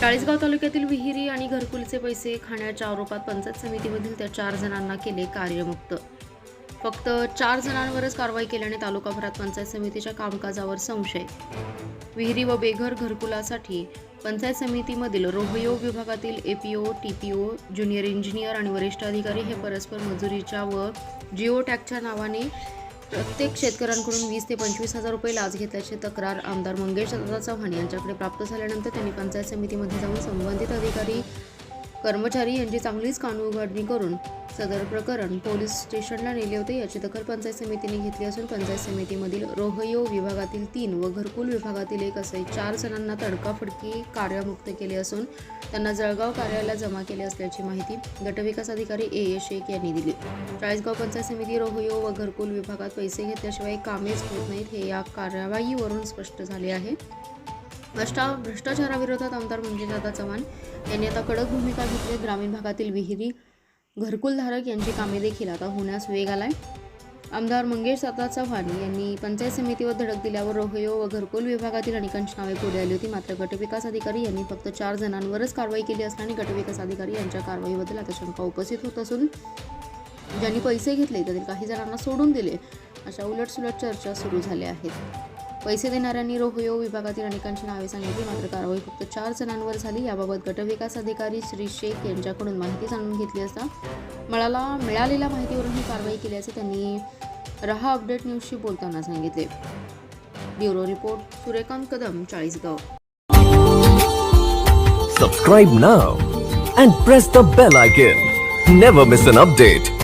चाळीसगाव तालुक्यातील विहिरी आणि घरकुलचे पैसे खाण्याच्या आरोपात पंचायत समितीमधील त्या चार जणांना केले कार्यमुक्त. फक्त चार जणांवरच कारवाई केल्याने तालुकाभरात पंचायत समितीच्या कामकाजावर संशय. विहिरी व बेघर घरकुलासाठी पंचायत समितीमधील रोहयो विभागातील एपीओ टीपीओ ज्युनियर इंजिनियर आणि वरिष्ठ अधिकारी हे परस्पर मजुरीच्या व जिओ टॅगच्या नावाने प्रत्येक शेतकऱ्यांकडून वीस ते पंचवीस हजार रुपये लाच घेतल्याची तक्रार आमदार मंगेश दादा चव्हाण यांच्याकडे प्राप्त झाल्यानंतर त्यांनी पंचायत समितीमध्ये जाऊन संबंधित अधिकारी कर्मचारी यांची चांगलीच कानउघडणी करून सदर प्रकरण पोलीस स्टेशनला नेले होते. याची दखल पंचायत समितीने घेतली असून पंचायत समितीमधील रोहयो विभागातील तीन व घरकुल विभागातील एक असे चार जणांना तडकाफडकी कार्यमुक्त केले असून त्यांना जळगाव कार्यालयात जमा केले असल्याची माहिती गटविकास अधिकारी ए. ए. शेख यांनी दिली. चाळीसगाव पंचायत समिती रोहयो व घरकुल विभागात पैसे घेतल्याशिवाय कामेच होत नाहीत हे या कार्यवाहीवरून स्पष्ट झाले आहे. भ्रष्टा भ्रष्टाचाराविरोधात आमदार मंजुळदादा चव्हाण यांनी आता कडक भूमिका घेतली. ग्रामीण भागातील विहिरी घरकुलधारक यांची कामे देखील आता होण्यास वेग आलाय. आमदार मंगेश दादा चव्हाण यांनी पंचायत समितीवर धडक दिल्यावर रोहयो व घरकुल विभागातील अनेकांची नावे पुढे आली होती. मात्र गटविकास अधिकारी यांनी फक्त चार जणांवरच कारवाई केली असल्याने गटविकास अधिकारी यांच्या कारवाईबद्दल आता शंका उपस्थित होत असून ज्यांनी पैसे घेतले त्यातील काही जणांना सोडून दिले अशा उलटसुलट चर्चा सुरू झाल्या आहेत. पैसे देणाऱ्यांनी रोहयो विभागातील अनेकांची नावे सांगितली. मात्र कारवाई फक्त चार जणांवर झाली. याबाबत गटविकास अधिकारी श्री शेख यांच्याकडून माहिती जाणून घेतली असता मळाला मिळालेल्या माहितीवरून ही कारवाई केल्याचे त्यांनी रहा अपडेट न्यूजशी बोलताना सांगितले. Bureau report Suryakant Kadam Chalisgaon. Subscribe now and press the bell icon never miss an update